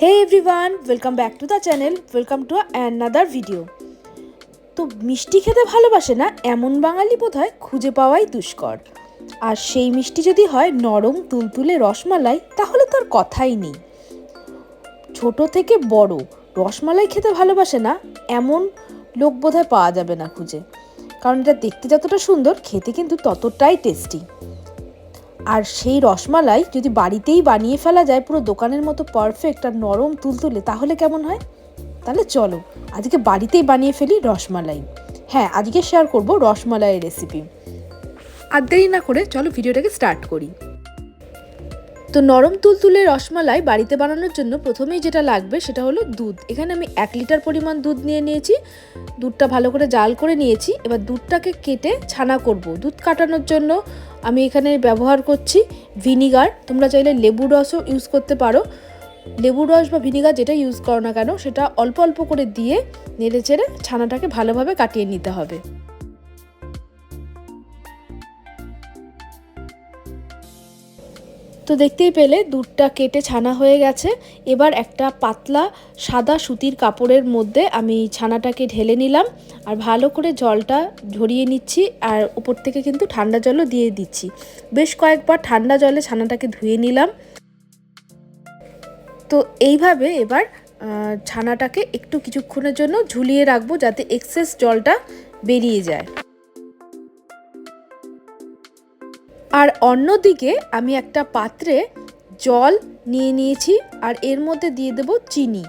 Hey everyone welcome back to the channel welcome to another video তো মিষ্টি খেতে ভালোবাসে না, এমন বাঙালি বোধহয় খুঁজে পাওয়াই দুষ্কর। আর সেই মিষ্টি যদি হয় নরম তুলতুলে রসমালাই, তাহলে তার কথাই নেই। ছোট থেকে বড় রসমালাই খেতে ভালোবাসে না, এমন লোক বোধহয় পাওয়া যাবে না খুঁজে। কারণ এটা দেখতে যতটা সুন্দর, খেতে কিন্তু ততটাই টেস্টি আর সেই রসমালাই যদি বাড়িতেই বানিয়ে ফেলা যায়, পুরো দোকানের মতো পারফেক্ট আর নরম তুলতুলে তাহলে কেমন হয়? তাহলে চলো, আজকে বাড়িতেই বানিয়ে ফেলি রসমালাই। হ্যাঁ আজকে শেয়ার করব রসমালাইয়ের রেসিপি আর দেরি না করে চলো ভিডিওটাকে স্টার্ট করি। তো নরম তুলতুলে রসমালাই বাড়িতে বানানোর জন্য প্রথমেই যেটা লাগবে সেটা হলো দুধ। এখানে আমি এক লিটার পরিমাণ দুধ নিয়ে নিয়েছি। দুধটা ভালো করে জাল করে নিয়েছি। এবার দুধটাকে কেটে ছানা করব। দুধ কাটানোর জন্য আমি এখানে ব্যবহার করছি ভিনিগার। তোমরা চাইলে লেবু রসও ইউজ করতে পারো। লেবু রস বা ভিনিগার যেটা ইউজ করো না কেন, সেটা অল্প অল্প করে দিয়ে নেড়ে চেড়ে ছানাটাকে ভালোভাবে কাটিয়ে নিতে হবে। তো দেখতেই পেলে দুধটা কেটে ছানা হয়ে গেছে। এবার একটা পাতলা সাদা সুতির কাপড়ের মধ্যে আমি ছানাটাকে ঢেলে নিলাম আর ভালো করে জলটা ঝরিয়ে নিচ্ছি আর উপর থেকে কিন্তু ঠান্ডা জলও দিয়ে দিচ্ছি। বেশ কয়েকবার ঠান্ডা জলে ছানাটাকে ধুয়ে নিলাম। তো এইভাবে এবার ছানাটাকে একটু কিছুক্ষণের জন্য ঝুলিয়ে রাখব যাতে এক্সেস জলটা বেরিয়ে যায়। আর অন্যদিকে আমি একটা পাত্রে জল নিয়ে নিয়েছি আর এর মধ্যে দিয়ে দেব চিনি।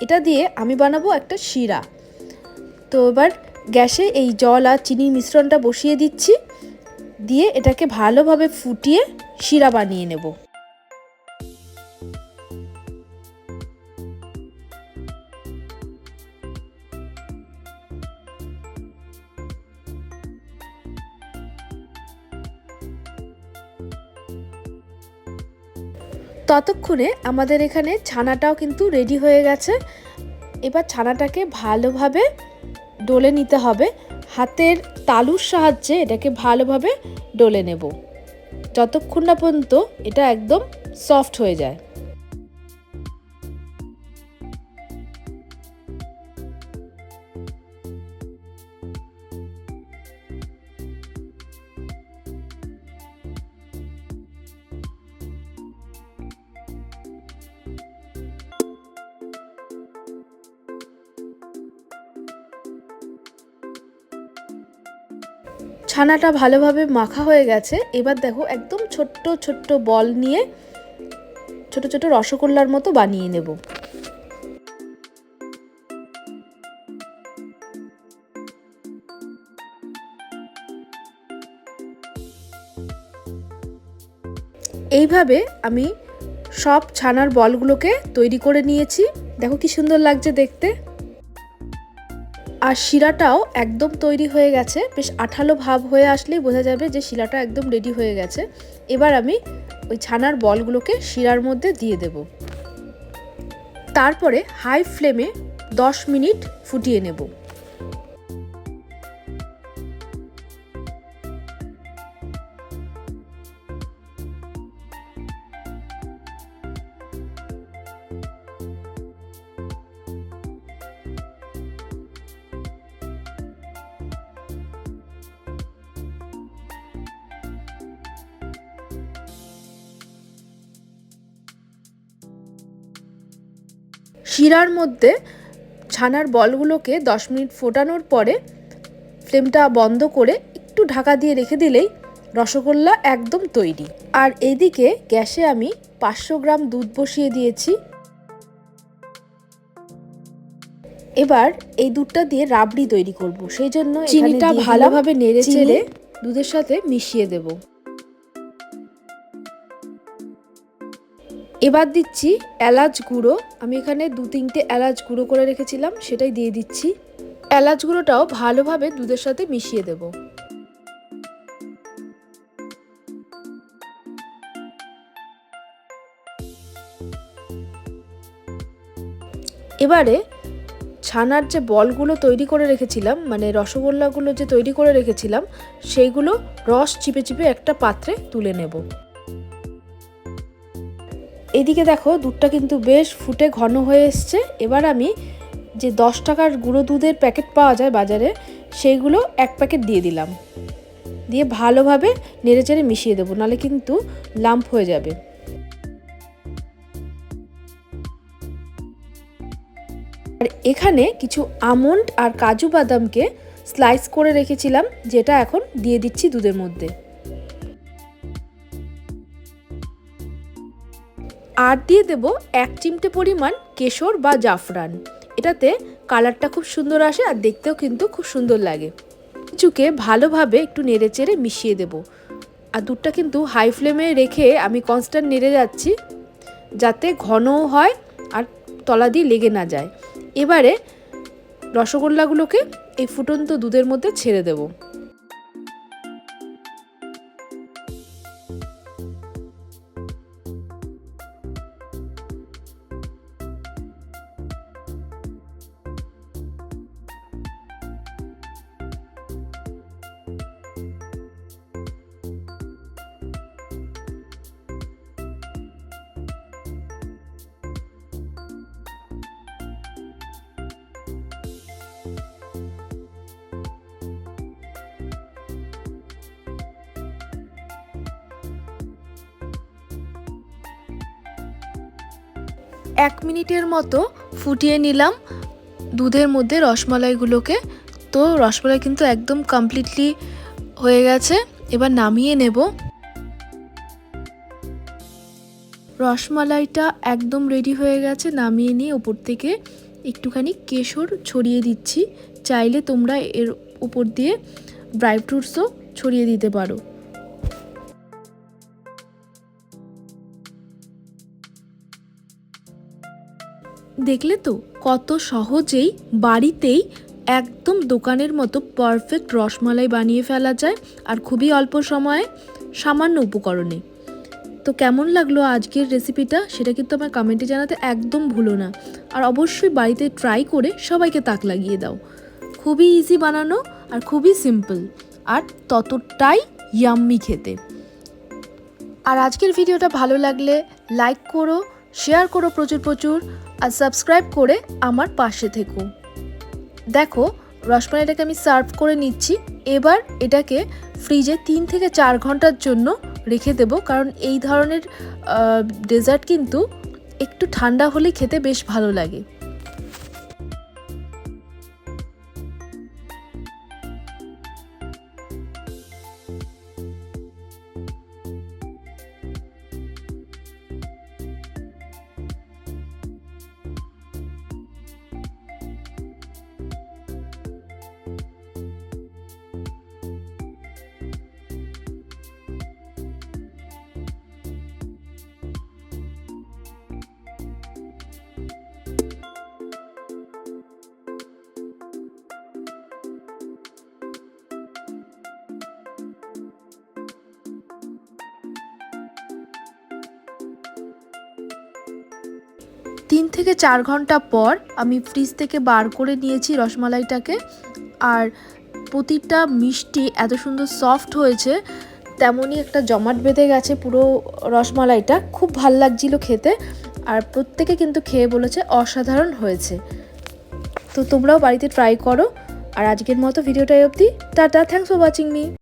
এটা দিয়ে আমি বানাবো একটা শিরা। তো এবার গ্যাসে এই জল আর চিনির মিশ্রণটা বসিয়ে দিচ্ছি। দিয়ে এটাকে ভালোভাবে ফুটিয়ে শিরা বানিয়ে নেব। ততক্ষণে আমাদের এখানে ছানাটাও কিন্তু রেডি হয়ে গেছে। এবার ছানাটাকে ভালোভাবে ডলে নিতে হবে। হাতের তালুর সাহায্যে এটাকে ভালোভাবে ডলে নেব। যতক্ষণ না পর্যন্ত এটা একদম সফট হয়ে যায়। ছানাটা ভালোভাবে মাখা হয়ে গেছে। এবার দেখো একদম ছোট্ট ছোট্ট বল নিয়ে ছোট ছোট রসগোল্লার মতো বানিয়ে নেব। এইভাবে আমি সব ছানার বলগুলোকে তৈরি করে নিয়েছি। দেখো কি সুন্দর লাগছে দেখতে। আর শিরাটাও একদম তৈরি হয়ে গেছে। বেশ আঠালো ভাব হয়ে আসলেই বোঝা যাবে যে শিরাটা একদম রেডি হয়ে গেছে। এবার আমি ওই ছানার বলগুলোকে শিরার মধ্যে দিয়ে দেব। তারপরে হাই ফ্লেমে দশ মিনিট ফুটিয়ে নেব। শিরার মধ্যে ছানার বলগুলোকে দশ মিনিট ফোটানোর পরে ফ্লেমটা বন্ধ করে একটু ঢাকা দিয়ে রেখে দিলেই রসগোল্লা একদম তৈরি। আর এইদিকে গ্যাসে আমি পাঁচশো গ্রাম দুধ বসিয়ে দিয়েছি। এবার এই দুধটা দিয়ে রাবড়ি তৈরি করব সেই জন্য চিনিটা ভালোভাবে নেড়ে চেড়ে দুধের সাথে মিশিয়ে দেবো। এবার দিচ্ছি এলাচ গুঁড়ো। আমি এখানে দু তিনটে এলাচ গুঁড়ো করে রেখেছিলাম, সেটাই দিয়ে দিচ্ছি। এলাচ গুঁড়োটাও ভালোভাবে দুধের সাথে মিশিয়ে দেব। এবারে ছানার যে বলগুলো তৈরি করে রেখেছিলাম মানে রসগোল্লাগুলো যে তৈরি করে রেখেছিলাম, সেইগুলো রস চিপে চিপে একটা পাত্রে তুলে নেব। এদিকে দেখো, দুধটা কিন্তু বেশ ফুটে ঘন হয়ে এসছে। এবার আমি যে দশ টাকার গুঁড়ো দুধের প্যাকেট পাওয়া যায় বাজারে, সেইগুলো এক প্যাকেট দিয়ে দিলাম। দিয়ে ভালোভাবে নেড়েচেড়ে মিশিয়ে দেবো নাহলে কিন্তু লাম্প হয়ে যাবে। আর এখানে কিছু আমন্ড আর কাজু বাদামকে স্লাইস করে রেখেছিলাম, যেটা এখন দিয়ে দিচ্ছি দুধের মধ্যে। আর দিয়ে দেব এক চিমটে পরিমাণ কেশর বা জাফরান। এটাতে কালারটা খুব সুন্দর আসে আর দেখতেও কিন্তু খুব সুন্দর লাগে। কিছুকে ভালোভাবে একটু নেড়ে চেড়ে মিশিয়ে দেব। আর দুধটা কিন্তু হাই ফ্লেমে রেখে আমি কনস্ট্যান্ট নেড়ে যাচ্ছি যাতে ঘনও হয় আর তলা দিয়ে লেগে না যায়। এবারে রসগোল্লাগুলোকে এই ফুটন্ত দুধের মধ্যে ছেড়ে দেবো। এক মিনিটের মতো ফুটিয়ে নিলাম দুধের মধ্যে রসমালাইগুলোকে। তো রসমালাই কিন্তু একদম কমপ্লিটলি হয়ে গেছে। এবার নামিয়ে নেব। রসমালাইটা একদম রেডি হয়ে গেছে। নামিয়ে নিয়ে ওপর থেকে একটুখানি কেশর ছড়িয়ে দিচ্ছি। চাইলে তোমরা এর উপর দিয়ে ড্রাই ফ্রুটসও ছড়িয়ে দিতে পারো। দেখলে তো কত সহজেই বাড়িতেই একদম দোকানের মতো পারফেক্ট রসমালাই বানিয়ে ফেলা যায় আর খুবই অল্প সময়ে সামান্য উপকরণে। তো কেমন লাগল আজকের রেসিপিটা সেটা কিন্তু আমার কমেন্টে জানাতে একদম ভুলো না। আর অবশ্যই বাড়িতে ট্রাই করে সবাইকে তাক লাগিয়ে দাও। খুবই ইজি বানানো আর খুবই সিম্পল আর ততটাই ইয়াম্মি খেতে। আর আজকের ভিডিওটা ভালো লাগলে লাইক করো শেয়ার করো প্রচুর প্রচুর আর সাবস্ক্রাইব করে আমার পাশে থেকো। দেখো রসমালাইটাকে আমি সার্ভ করে নিচ্ছি। এবার এটাকে ফ্রিজে তিন থেকে চার ঘণ্টার জন্য রেখে দেব। কারণ এই ধরনের ডেজার্ট কিন্তু একটু ঠান্ডা হলে খেতে বেশ ভালো লাগে। থেকে চার ঘণ্টা পর আমি ফ্রিজ থেকে বার করে নিয়েছি রসমালাইটাকে। আর প্রতিটা মিষ্টি এত সুন্দর সফট হয়েছে, তেমনই একটা জমাট বেঁধে গেছে পুরো রসমালাইটা। খুব ভালো লাগছিল খেতে আর প্রত্যেকে কিন্তু খেয়ে বলেছে অসাধারণ হয়েছে। তো তোমরাও বাড়িতে ট্রাই করো। আর আজকের মতো ভিডিওটাই অবধি। Tata thanks for watching me